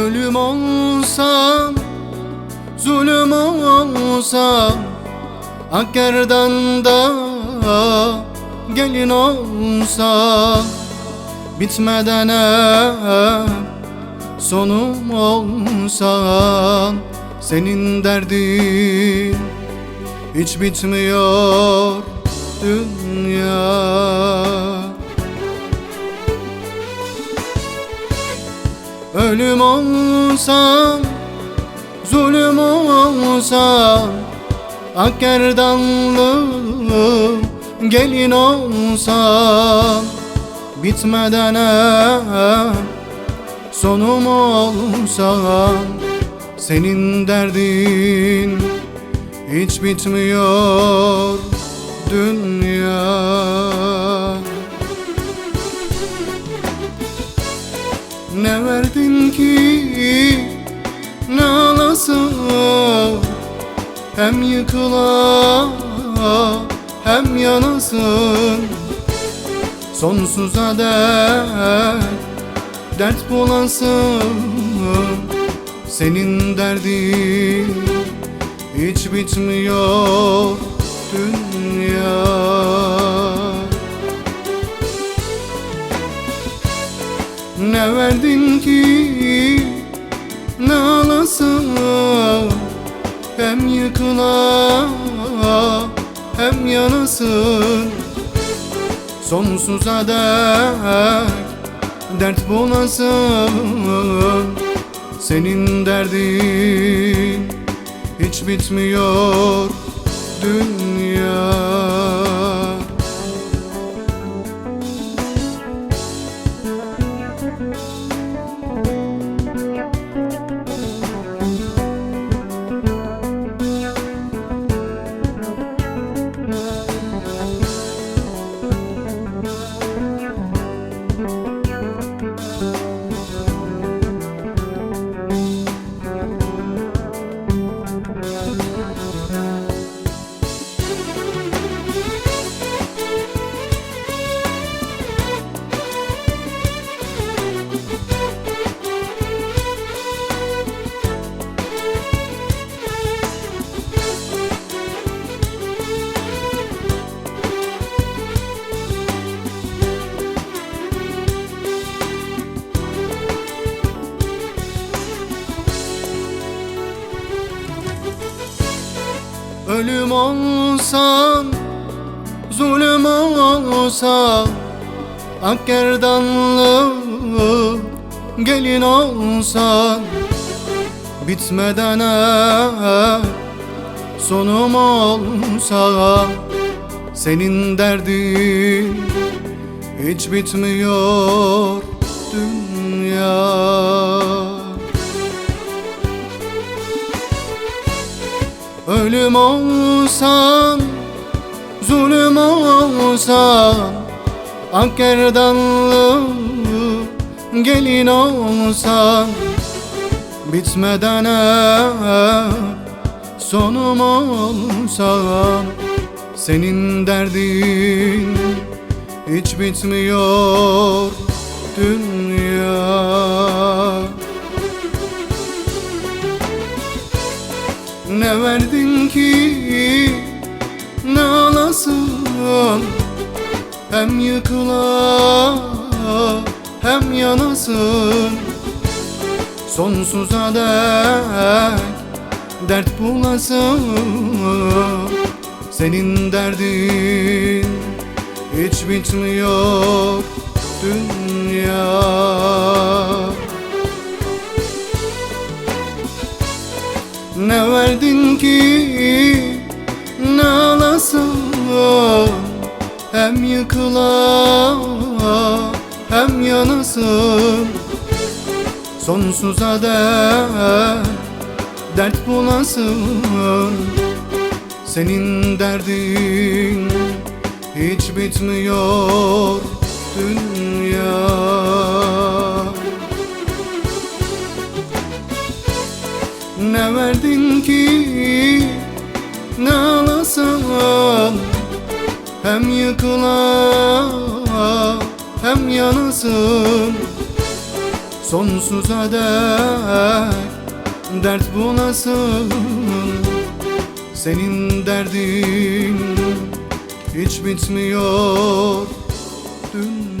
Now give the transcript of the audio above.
Ölüm olsam, zulüm olsam Akkerdan da gelin olsam Bitmeden hep sonum olsam Senin derdin hiç bitmiyor dünya Ölüm olsam, zulüm olsam Akkerdanlı gelin olsam Bitmeden hep sonum olsam Senin derdin hiç bitmiyor dünya ki ne alasın Hem yıkıla hem yanasın. Sonsuza dek dert bulasın Senin derdin hiç bitmiyor dünya. Ne verdin ki Yıkıla hem yanasın. Sonsuza dek dert bulasın. Senin derdin hiç bitmiyor dünya Ölüm olsan, zulüm olsa Akkerdanlı gelin olsan Bitmeden hep sonum olsa Senin derdin hiç bitmiyor dünya Ölüm olsam, zulüm olsam Akkerdanlı gelin olsam Bitmeden hep sonum olsam Senin derdin hiç bitmiyor dünya Hem yıkıla hem yanasın. Sonsuza dek dert bulasın. Senin derdin hiç bitmiyor dünya. Ne verdin ki Hem yıkıla hem yanasın. Sonsuza dek dert bulasın. Senin derdin hiç bitmiyor Hem yıkıla hem yanasın. Sonsuza dek dert bulasın Senin derdin hiç bitmiyor. Dünya